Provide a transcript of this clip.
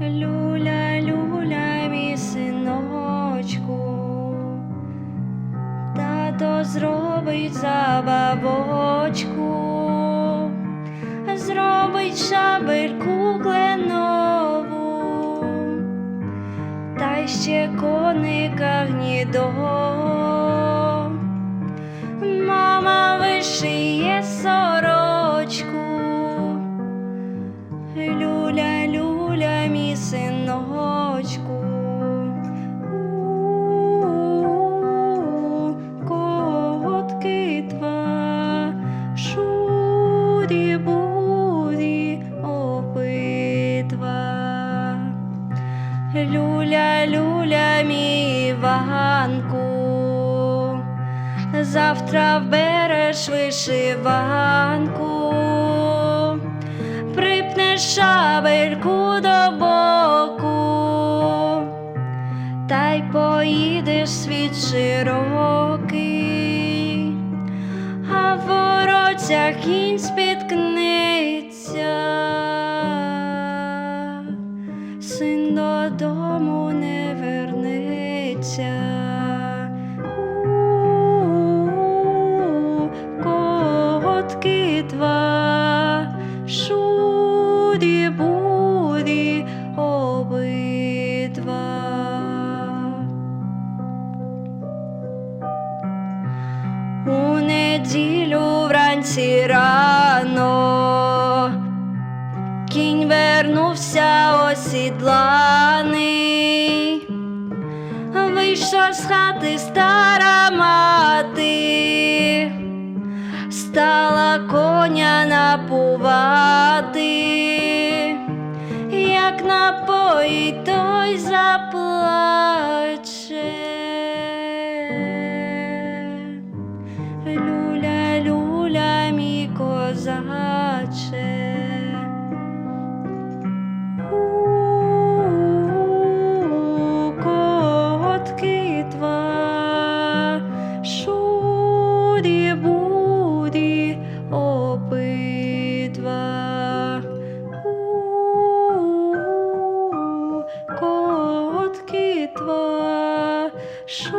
Люля, люля, мій синочку, тато зробить забавочку, зробить шабельку кленову, та ще коника гнідо. Мама вишиє сорочку. Люля, люля, мій синочку. Люля, люля, мій завтра вбереш вишиванку. Припнеш шабельку до боку, та й поїдеш світ широкий, а в воротях кінь спіткнеться, додому не вернеться. Котки два, шуді буді обидва. У неділю вранці рано кінь вернувся осідланий, вийшла з хати стара мати, стала коня напувати, як напоїть, той заплаче. Люля, люля, мій козак. 是